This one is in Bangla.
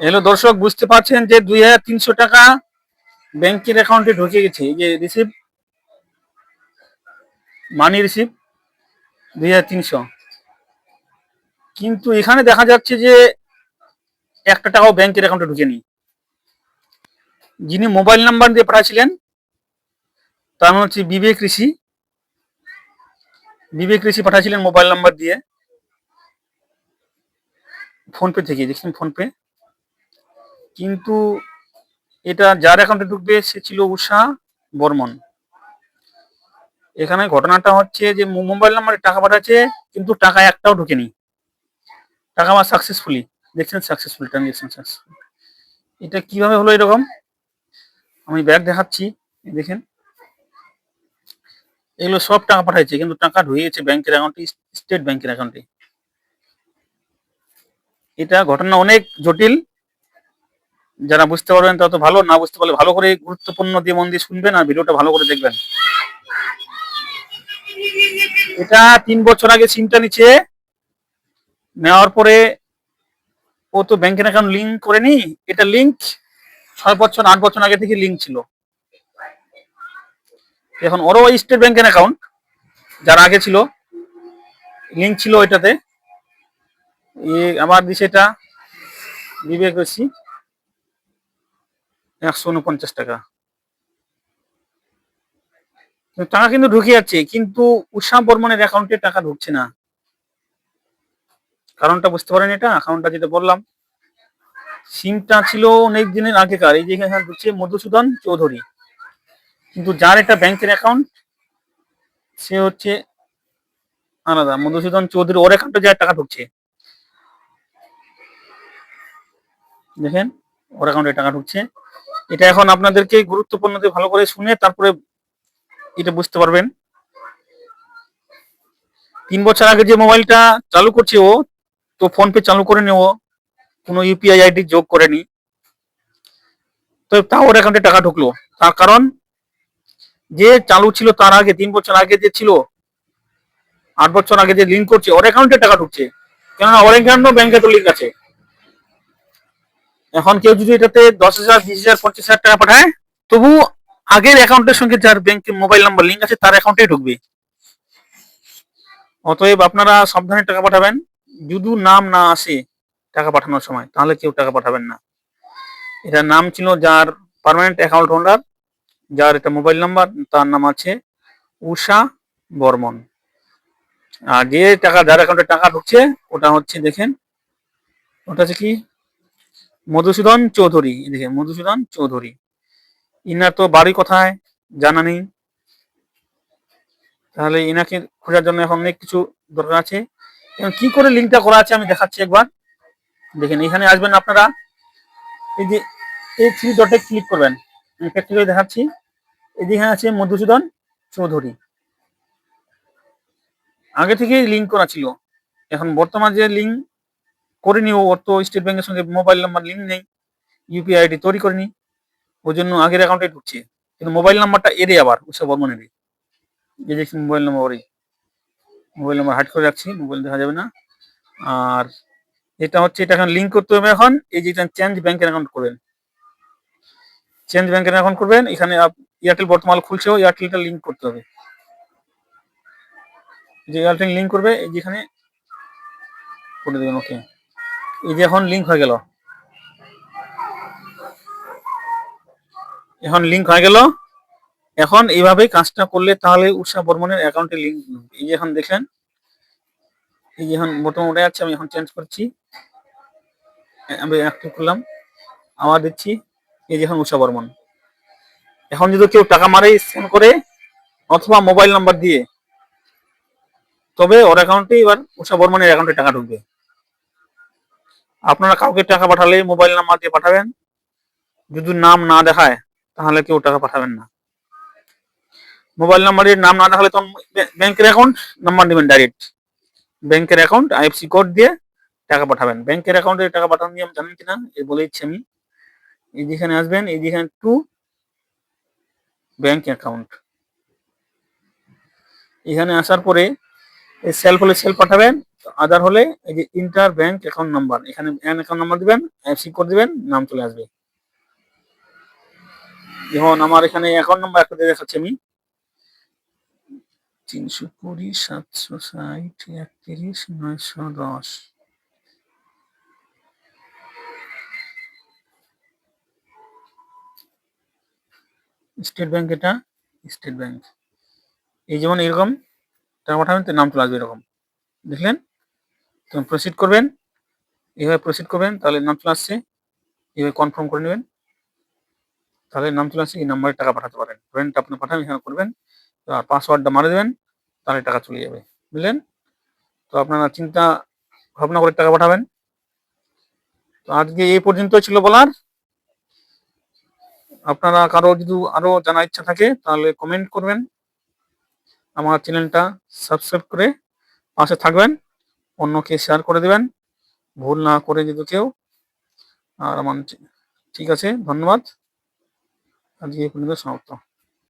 হ্যালো দর্শক, বুঝতে পারছেন যে দুই হাজার তিনশো টাকা ব্যাংকের অ্যাকাউন্টে ঢুকে গেছে। যে রিসিভ মানি রিসিভ দুই হাজার তিনশো। কিন্তু এখানে দেখা যাচ্ছে যে একটা টাকাও ব্যাংকের অ্যাকাউন্টে ঢুকেনি। যিনি মোবাইল নাম্বার দিয়ে পাঠাচ্ছিলেন, তার নাম হচ্ছে বিবেক ঋষি। বিবেক ঋষি পাঠাচ্ছিলেন মোবাইল নাম্বার দিয়ে। ফোনপে থেকে, দেখছেন ফোনপে? কিন্তু এটা যার অ্যাকাউন্টে ঢুকবে, সে ছিল উষা বর্মন। এখানে ঘটনাটা হচ্ছে যে মোবাইল নাম্বারে টাকা পাঠাচ্ছে, কিন্তু টাকা একটাও ঢুকেনি। টাকা আমার সাকসেসফুলি দেখছেন সাকসেসফুল ট্রানজেকশন এটা কীভাবে হলো এরকম? আমি ব্যাগ দেখাচ্ছি, দেখেন। এগুলো সব টাকা পাঠাইছে, কিন্তু টাকা ঢুকেছে ব্যাংকের অ্যাকাউন্টে স্টেট ব্যাংকের অ্যাকাউন্টে এটা ঘটনা অনেক জটিল। যারা বুঝতে পারবেন তত ভালো, না বুঝতে পারলে ভালো করে গুরুত্বপূর্ণ দিয়ে মন দিয়ে শুনবেন আর ভিডিওটা ভালো করে দেখবেন। এটা তিন বছর আগে সিমটা নিচ্ছে নেওয়ার পরে ও তো ব্যাংকের অ্যাকাউন্ট লিঙ্ক করেনি, এটা লিঙ্ক ছয় বছর, আট বছর আগে থেকে লিঙ্ক ছিল। এখন ওরও স্টেট ব্যাংকের অ্যাকাউন্ট যার আগে ছিল লিঙ্ক ছিল ওইটাতে। এ, আবার দিছে এটা, বিবেক ঋষি একশো উনপঞ্চাশ টাকা। টাকা কিন্তু ঢুকে যাচ্ছে, কিন্তু উষা বর্মনের অ্যাকাউন্টে টাকা ঢুকছে না। কারণটা বুঝতে পারেন এটা অ্যাকাউন্টটা যেটা বললাম। সিমটা ছিল অনেক দিনের আগেকার, এই যে এখানে ঢুকছে মধুসূদন চৌধুরী। কিন্তু যার এটা ব্যাংকের অ্যাকাউন্ট সে হচ্ছে আলাদা, মধুসূদন চৌধুরী। ওর অ্যাকাউন্টে যার টাকা ঢুকছে। দেখেন ওর অ্যাকাউন্টে টাকা ঢুকছে। এটা এখন আপনাদেরকে গুরুত্বপূর্ণ দিয়ে ভালো করে শুনে তারপরে এটা বুঝতে পারবেন। তিন বছর আগে যে মোবাইলটা চালু করছে ও, তো ফোন পে চালু করে নেও কোনো ইউপিআই আইডি যোগ করেনি। তো তা ওর অ্যাকাউন্টে টাকা ঢুকলো। তার কারণ, যে চালু ছিল তার আগে, তিন বছর আগে যে ছিল, আট বছর আগে যে লিঙ্ক করছে, ওর অ্যাকাউন্টে টাকা ঢুকছে। কেননা, ওর অ্যাকাউন্টও ব্যাংকে তো লিঙ্ক আছে। এখন কেউ যদি এটাতে দশ হাজার, বিশ হাজার পঞ্চাশ হাজার টাকা পাঠায়, তবু আগের অ্যাকাউন্টের সঙ্গে যার ব্যাংকের মোবাইল নাম্বার লিঙ্ক আছে, তার অ্যাকাউন্টে ঢুকবে। অতএব আপনারা সাবধানে টাকা পাঠাবেন। যদি নাম না আসে টাকা পাঠানোর সময়, তাহলে কেউ টাকা পাঠাবেন না। এটার নাম ছিল যার পার্মানেন্ট অ্যাকাউন্ট হোল্ডার যার এটা মোবাইল নাম্বার তার নাম আছে উষা বর্মন। আর যে টাকা, যার অ্যাকাউন্টে টাকা ঢুকছে, ওটা হচ্ছে, দেখেন, ওটা হচ্ছে কি? মধুসূদন চৌধুরী এদিকে মধুসূদন চৌধুরী। ইনার তো বাড়ি কোথায় জানা নেই। তাহলে ইনাকে খোঁজার জন্য এখন অনেক কিছু দরকার আছে। এবং কি করে লিঙ্কটা করা আছে আমি দেখাচ্ছি একবার। দেখেন, এখানে আসবেন আপনারা। এই যে এই থ্রি ডটে ক্লিক করবেন। আমি দেখাচ্ছি। এদিকে আছে মধুসূদন চৌধুরী। আগে থেকেই লিঙ্ক করা ছিল। এখন বর্তমান যে লিঙ্ক করিনি ও ওর তো স্টেট ব্যাংকের সঙ্গে মোবাইল নাম্বার লিঙ্ক নেই ইউপিআই আইডি তৈরি করেনি ওই জন্য আগের অ্যাকাউন্টে ঢুকছে। কিন্তু মোবাইল নাম্বারটা এরে আবার উৎসব বর্মনেরই এই দেখছি mobile number mobile number hide করে রাখছি মোবাইল দেখা যাবে না। আর এটা হচ্ছে, এটা এখন লিঙ্ক করতে হবে এখন, এই যে চেঞ্জ ব্যাংকের অ্যাকাউন্ট করবেন। চেঞ্জ ব্যাংকের অ্যাকাউন্ট করবেন, এখানে এয়ারটেল বর্তমান খুলছেও এয়ারটেলটা লিঙ্ক করতে হবে। যে এয়ারটেল লিঙ্ক করবে, এই যেখানে করে দেবেন ওকে এই যে এখন লিঙ্ক হয়ে গেল। এখন লিঙ্ক হয়ে গেল। এখন এইভাবে কাজটা করলে তাহলে উষা বর্মনের অ্যাকাউন্টে লিঙ্ক এই যে এখন দেখলেন, এই যে এখন উঠে যাচ্ছে, আমি এখন চেঞ্জ করছি। আমি অ্যাক্টিভ করলাম, আবার দিচ্ছি। এই যে এখন উষা বর্মন। এখন যদি কেউ টাকা মারে স্ক্যান করে, অথবা মোবাইল নাম্বার দিয়ে, তবে ওর অ্যাকাউন্টে এবার উষা বর্মনের অ্যাকাউন্টে টাকা ঢুকবে। আপনারা কাউকে টাকা পাঠালে মোবাইল নাম্বার দিয়ে পাঠাবেন। যদি নাম না দেখায়, তাহলে কেউ টাকা পাঠাবেন না। মোবাইল নাম্বারের নাম না দেখালে তখন ব্যাংক- ব্যাংকের অ্যাকাউন্ট নাম্বার নেবেন ডাইরেক্ট ব্যাংকের অ্যাকাউন্ট আইএফসি কোড দিয়ে টাকা পাঠাবেন। ব্যাংকের অ্যাকাউন্টে টাকা পাঠানোর নিয়ম জানেন কিনা? এই বলে দিচ্ছি আমি। এই যেখানে আসবেন, এই যেখানে টু ব্যাংক অ্যাকাউন্ট এখানে আসার পরে সেলফ হলে সেলফ পাঠাবেন। আধার হলে এই যে ইন্টার ব্যাংক অ্যাকাউন্ট নাম্বার এখানে ব্যাংক অ্যাকাউন্ট নাম্বার দিবেন এফসি করে দিবেন, নাম চলে আসবে। যেমন আমার এখানে অ্যাকাউন্ট নাম্বার একটা দেখাচ্ছি আমি। তিনশো কুড়ি, সাতশো ষাট, একত্রিশ, নয়শো দশ। স্টেট ব্যাংক এটা? State bank. এই যেমন এরকম, টাকা পাঠাবেন, তো নাম চলে আসবে এরকম। দেখলেন? তখন প্রসিড করবেন। এইভাবে প্রসিড করবেন, তাহলে নাম চলে আসছে। এইভাবে কনফার্ম করে নেবেন। তাহলে নাম চলে আসছে, এই নাম্বারে টাকা পাঠাতে পারেন। ফ্রেন্ড আপনি পাঠান এখানে করবেন। আর পাসওয়ার্ডটা মারে দেবেন, তাহলে টাকা চলে যাবে। বুঝলেন? তো আপনারা চিন্তা ভাবনা করে টাকা পাঠাবেন। তো আজকে এই পর্যন্ত ছিল বলার। আপনারা কারও যদি আরও জানার ইচ্ছা থাকে, তাহলে কমেন্ট করবেন। আমার চ্যানেলটা সাবস্ক্রাইব করে পাশে থাকবেন। অন্যকে শেয়ার করে দেবেন। ভুল না করে যদি কেউ, আর আমার ঠিক আছে, ধন্যবাদ। আজকে এখানে সমাপ্ত।